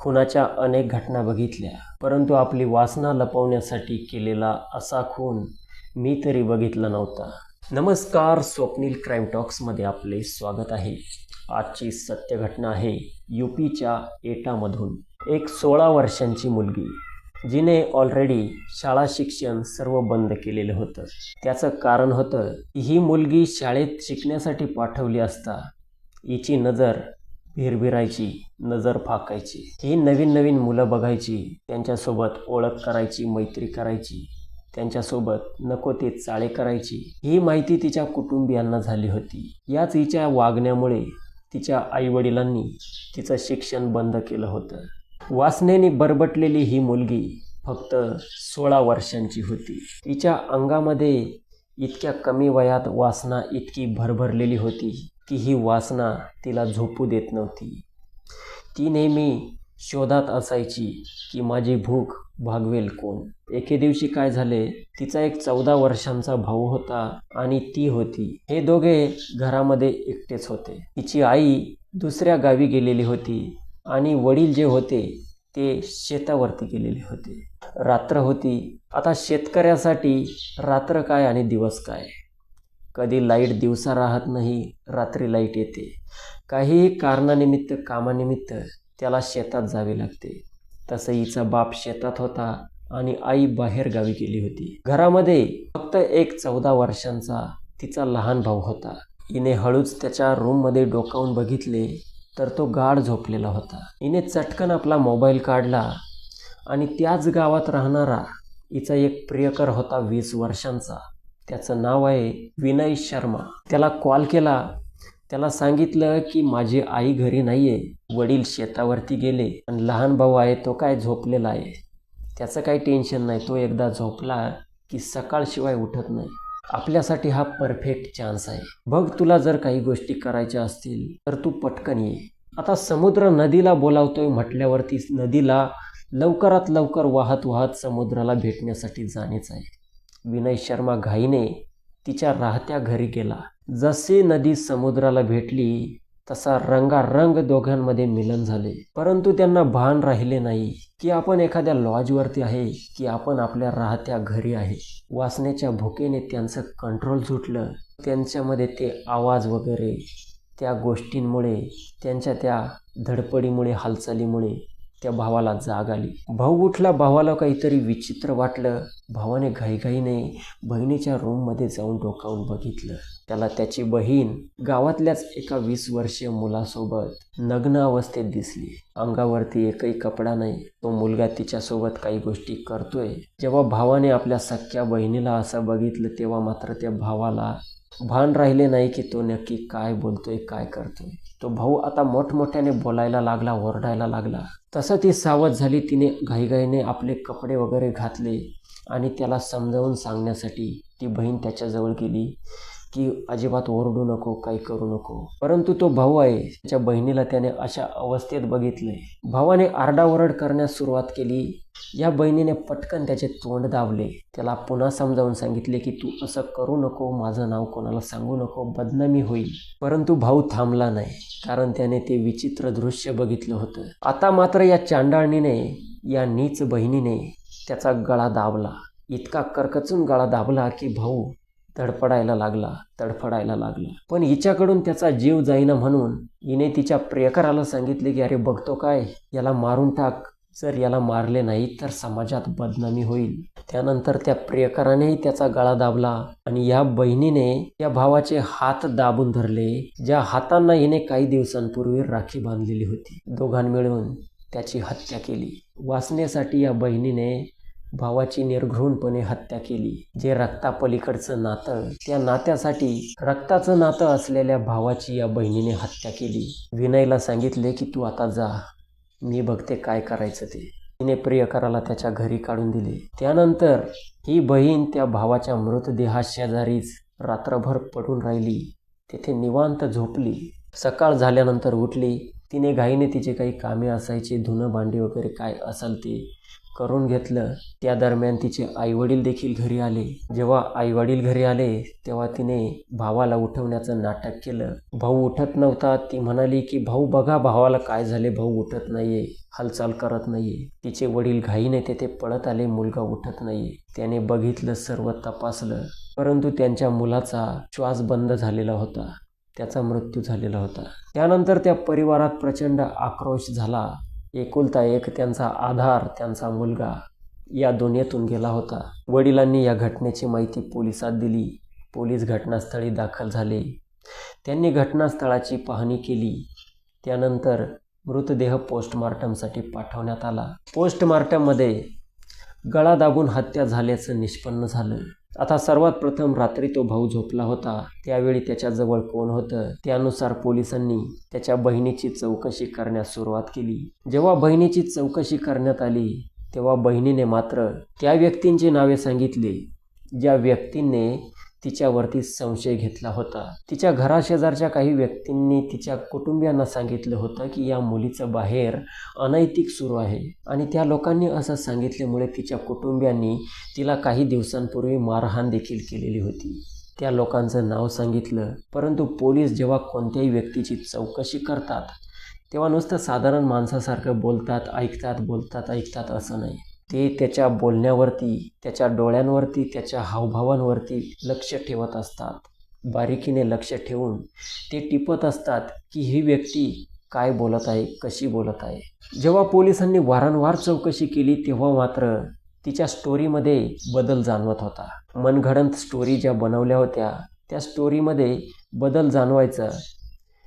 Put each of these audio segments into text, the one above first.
खुनाच्या अनेक घटना बघितल्या परंतु आपली वासना लपवण्यासाठी केलेला असा खून मी तरी बघितला नव्हता. नमस्कार स्वप्नील क्राईम टॉक्समध्ये आपले स्वागत आहे. आजची सत्य घटना आहे यू पीच्या एटामधून. एक सोळा वर्षांची मुलगी जिने ऑलरेडी शाळा शिक्षण सर्व बंद केलेलं होतं. त्याचं कारण होतं ही मुलगी शाळेत शिकण्यासाठी पाठवली असता हिची नजर भिरभिरायची नजर फाकायची. ही नवीन नवीन मुलं बघायची त्यांच्यासोबत ओळख करायची मैत्री करायची त्यांच्यासोबत नको ते चाळे करायची. ही माहिती तिच्या कुटुंबियांना झाली होती. याच हिच्या वागण्यामुळे तिच्या आईवडिलांनी तिचं शिक्षण बंद केलं होतं. वासनेने बरबटलेली ही मुलगी फक्त सोळा वर्षांची होती. तिच्या अंगामध्ये इतक्या कमी वयात वासना इतकी भरभरलेली होती. की ही वासना तिला झोपू देत नव्हती. ती नेहमी शोधात असायची की माझी भूक भागवेल कोण. एके दिवशी काय झाले तिचा एक चौदा वर्षांचा भाऊ होता आणि ती होती. हे दोघे घरामध्ये एकटेच होते. तिची आई दुसऱ्या गावी गेलेली होती आणि वडील जे होते ते शेतावरती गेलेले होते. रात्र होती. आता शेतकऱ्यासाठी रात्र काय आणि दिवस काय? कधी लाइट दिवसा राहत नाही रात्री लाइट येते. काही कारणानिमित्त कामानिमित्त त्याला शेतात जावे लागते. तसं हिचा बाप शेतात होता आणि आई बाहेर गावी गेली होती. घरामध्ये फक्त एक चौदा वर्षांचा तिचा लहान भाऊ होता. हिने हळूच त्याच्या रूममध्ये डोकावून बघितले तर तो गाढ झोपलेला होता. हिने चटकन आपला मोबाईल काढला आणि त्याच गावात राहणारा हिचा एक प्रियकर होता वीस वर्षांचा. त्याचं नाव आहे विनय शर्मा. त्याला कॉल केला. त्याला सांगितलं की माझी आई घरी नाही आहे वडील शेतावरती गेले. आणि लहान भाऊ आहे तो काय झोपलेला आहे? त्याचं काही टेन्शन नाही. तो एकदा झोपला की सकाळशिवाय उठत नाही. आपल्यासाठी हा परफेक्ट चान्स आहे. बघ तुला जर काही गोष्टी करायच्या असतील तर तू पटकन ये. आता समुद्र नदीला बोलावतोय म्हटल्यावरती नदीला लवकरात लवकर वाहत वाहत समुद्राला भेटण्यासाठी जाणेच आहे. विनय शर्मा घाईने तिच्या राहत्या घरी गेला. जसे नदी समुद्राला भेटली तसा रंगारंग दोघांमध्ये मिलन झाले. परंतु त्यांना भान राहिले नाही की आपण एखाद्या लॉजवरती आहे की आपण आपल्या राहत्या घरी आहे. वासनेच्या भुकेने त्यांचं कंट्रोल सुटलं. त्यांच्यामध्ये ते आवाज वगैरे त्या गोष्टींमुळे त्यांच्या त्या धडपडीमुळे हालचालीमुळे त्या भावाला जाग आली. भाऊ उठला भावाला काहीतरी विचित्र वाटलं. भावाने घाईघाईने बहिणीच्या रूममध्ये जाऊन डोकावून बघितलं. त्याला त्याची बहीण गावातल्याच एका वीस वर्षीय मुलासोबत नग्न अवस्थेत दिसली. अंगावरती एकही कपडा नाही. तो मुलगा तिच्यासोबत काही गोष्टी करतोय. जेव्हा भावाने आपल्या सख्या बहिणीला असं बघितलं तेव्हा मात्र त्या भावाला भान राहिले नाही की तो नक्की काय बोलतोय काय करतोय. तो भाऊ आता मोठमोठ्याने बोलायला लागला ओरडायला लागला. तसं ती सावध झाली तिने घाईघाईने आपले कपडे वगैरे घातले आणि त्याला समजावून सांगण्यासाठी ती बहीण त्याच्याजवळ गेली. की अजिबात ओरडू नको काही करू नको. परंतु तो भाऊ आहे त्याच्या बहिणीला त्याने अशा अवस्थेत बघितले भावाने आरडाओरड करण्यास सुरुवात केली. या बहिणीने पटकन त्याचे तोंड दाबले. त्याला पुन्हा समजावून सांगितले की तू असं करू नको माझं नाव कोणाला सांगू नको बदनामी होईल. परंतु भाऊ थांबला नाही कारण त्याने ते विचित्र दृश्य बघितलं होतं. आता मात्र या चांडाळणीने या नीच बहिणीने त्याचा गळा दाबला. इतका करकचून गळा दाबला की भाऊ तडफडायला लागला तडफडायला लागला. पण हिच्याकडून त्याचा जीव जाईना म्हणून हिने तिच्या प्रियकराला सांगितले की अरे बघतो काय? याला मारून टाक. जर याला मारले नाही तर समाजात बदनामी होईल. त्यानंतर त्या प्रियकरानेही त्याचा गळा दाबला आणि या बहिणीने या भावाचे हात दाबून धरले ज्या हातांना हिने काही दिवसांपूर्वी राखी बांधलेली होती. दोघां मिळून त्याची हत्या केली. वाचण्यासाठी या बहिणीने भावाची निर्घृणपणे हत्या केली. जे रक्तापलीकडचं नातं त्या नात्यासाठी रक्ताचं नातं असलेल्या भावाची या बहिणीने हत्या केली. विनयला सांगितले की तू आता जा. मी बघते काय करायचं ते. तिने प्रियकराला त्याच्या घरी काढून दिले. त्यानंतर ही बहीण त्या भावाच्या मृतदेहा शेजारीच रात्रभर पडून राहिली. तेथे निवांत झोपली. सकाळ झाल्यानंतर उठली. तिने घाईने तिचे काही कामे असायची धुणं भांडी वगैरे काय असेल ते. करून घेतलं त्या दरम्यान तिचे आईवडील देखील घरी आले. जेव्हा आईवडील घरी आले तेव्हा तिने भावाला उठवण्याचं नाटक केलं. भाऊ उठत नव्हता. ती म्हणाली की भाऊ बघा भावाला काय झाले. भाऊ उठत नाहीये हालचाल करत नाहीये. तिचे वडील घाईने तेथे पळत आले. मुलगा उठत नाहीये. त्याने बघितलं सर्व तपासलं. परंतु त्यांच्या मुलाचा श्वास बंद झालेला होता. त्याचा मृत्यू झालेला होता. त्यानंतर त्या परिवारात प्रचंड आक्रोश झाला. एकुलता एक त्यांचा आधार त्यांचा मुलगा या दुनियेतून गेला होता. वडिलांनी या घटनेची माहिती पोलिसात दिली. पोलीस घटनास्थळी दाखल झाले. त्यांनी घटनास्थळाची पाहणी केली. त्यानंतर मृतदेह पोस्टमार्टमसाठी पाठवण्यात आला. पोस्टमार्टममध्ये गळा दाबून हत्या झाल्याचं निष्पन्न झालं. आता सर्वात प्रथम रात्री तो भाऊ झोपला होता. त्यावेळी त्याच्याजवळ कोण होतं? त्यानुसार पोलिसांनी त्याच्या बहिणीची चौकशी करण्यास सुरुवात केली. जेव्हा बहिणीची चौकशी करण्यात आली तेव्हा बहिणीने मात्र त्या व्यक्तींची नावे सांगितली. ज्या व्यक्तींनी तिच्यावरती संशय घेतला होता. तिच्या घराशेजारच्या काही व्यक्तींनी तिच्या कुटुंबियांना सांगितलं होतं की या मुलीचं बाहेर अनैतिक सुरू आहे. आणि त्या लोकांनी असं सांगितल्यामुळे तिच्या कुटुंबियांनी तिला काही दिवसांपूर्वी मारहाण देखील केलेली होती. त्या लोकांचं नाव सांगितलं. परंतु पोलीस जेव्हा कोणत्याही व्यक्तीची चौकशी करतात तेव्हा नुसतं साधारण माणसासारखं बोलतात ऐकतात बोलतात ऐकतात असं नाही. ते त्याच्या बोलण्यावरती त्याच्या डोळ्यांवरती त्याच्या हावभावांवरती लक्ष ठेवत असतात. बारीकीने लक्ष ठेवून ते टिपत असतात की ही व्यक्ती काय बोलत आहे कशी बोलत आहे. जेव्हा पोलिसांनी वारंवार चौकशी केली तेव्हा मात्र तिच्या स्टोरीमध्ये बदल जाणवत होता. मनघडंत स्टोरी ज्या बनवल्या होत्या त्या स्टोरीमध्ये बदल जाणवायचा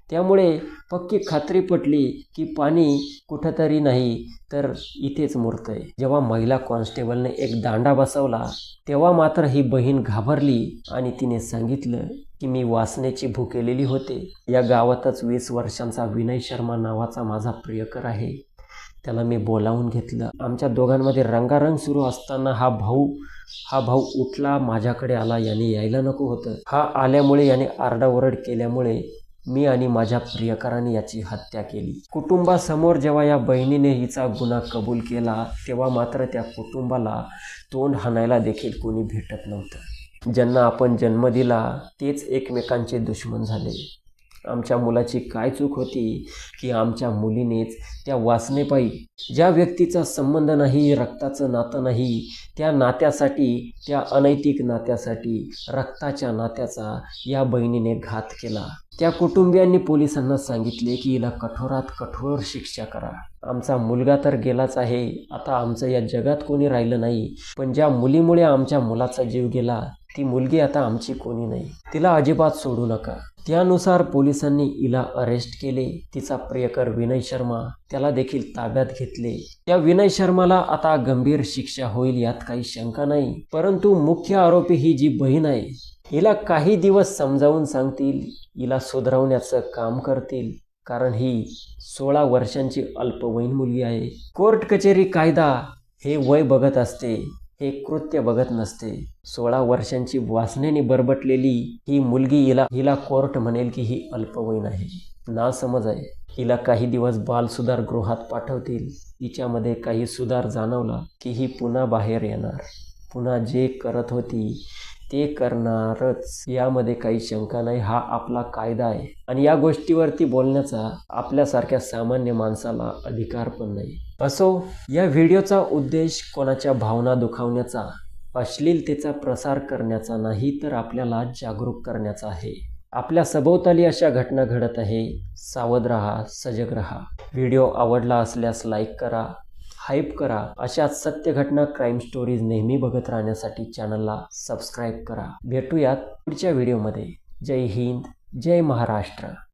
त्यामुळे पक्की खात्री पटली की पाणी कुठंतरी नाही तर इथेच मुरतंय. जेव्हा महिला कॉन्स्टेबलने एक दांडा बसवला तेव्हा मात्र ही बहीण घाबरली आणि तिने सांगितलं की मी वासनेची भुकेलेली होते. या गावातच वीस वर्षांचा विनय शर्मा नावाचा माझा प्रियकर आहे. त्याला मी बोलावून घेतलं. आमच्या दोघांमध्ये रंगारंग सुरू असताना हा भाऊ हा भाऊ उठला माझ्याकडे आला याने यायला नको होतं. हा आल्यामुळे याने आरडाओरड केल्यामुळे मी आणि माझ्या प्रियकराने याची हत्या केली. कुटुंबासमोर जेव्हा या बहिणीने हिचा गुन्हा कबूल केला तेव्हा मात्र त्या कुटुंबाला तोंड हाणायला देखील कोणी भेटत नव्हतं. ज्यांना आपण जन्म दिला तेच एकमेकांचे दुश्मन झाले. आमच्या मुलाची काय चूक होती की आमच्या मुलीनेच त्या वासनेपायी ज्या व्यक्तीचा संबंध नाही रक्ताचं नातं नाही त्या नात्यासाठी त्या अनैतिक नात्यासाठी रक्ताच्या नात्याचा या बहिणीने घात केला. त्या कुटुंबियांनी पोलिसांना सांगितले की हिला कठोरात कठोर शिक्षा करा. आमचा मुलगा तर गेलाच आहे. आता आमचं या जगात कोणी राहिलं नाही. पण ज्या मुलीमुळे आमच्या मुलाचा जीव गेला ती मुलगी आता आमची कोणी नाही. तिला अजिबात सोडू नका. त्यानुसार पोलिसांनी हिला अरेस्ट केले. तिचा प्रियकर विनय शर्मा त्याला देखील ताब्यात घेतले. त्या विनय शर्माला आता गंभीर शिक्षा होईल यात काही शंका नाही. परंतु मुख्य आरोपी ही जी बहीण आहे हिला काही दिवस समजावून सांगतील. हिला सुधारवण्याचं काम करतील. कारण ही सोळा वर्षांची अल्पवयीन मुलगी आहे. कोर्ट कचेरी कायदा हे वय बघत असते हे कृत्य बघत नसते. सोळा वर्षांची वासनेने बरबटलेली ही मुलगी हिला हिला कोर्ट म्हणेल की ही अल्पवयीन आहे. ना समज आहे. हिला काही दिवस बाल सुधार गृहात पाठवतील. हिच्यामध्ये काही सुधार जाणवला की ही पुन्हा बाहेर येणार. पुन्हा जे करत होती ते करणारच. यामध्ये काही शंका नाही हा आपला कायदा आहे. आणि या गोष्टीवरती बोलण्याचा आपल्यासारख्या सामान्य माणसाला अधिकार पण नाही. असो या व्हिडिओचा उद्देश कोणाच्या भावना दुखावण्याचा अश्लीलतेचा प्रसार करण्याचा नाही तर आपल्याला जागरूक करण्याचा आहे. आपल्या सभोवताली अशा घटना घडत आहे. सावध रहा सजग रहा. व्हिडिओ आवडला असल्यास लाईक करा हाईप करा. अशा सत्य घटना क्राईम स्टोरीज नेहमी बघत राहण्यासाठी चॅनलला सबस्क्राईब करा. भेटूयात पुढच्या व्हिडिओमध्ये जय हिंद जय महाराष्ट्र.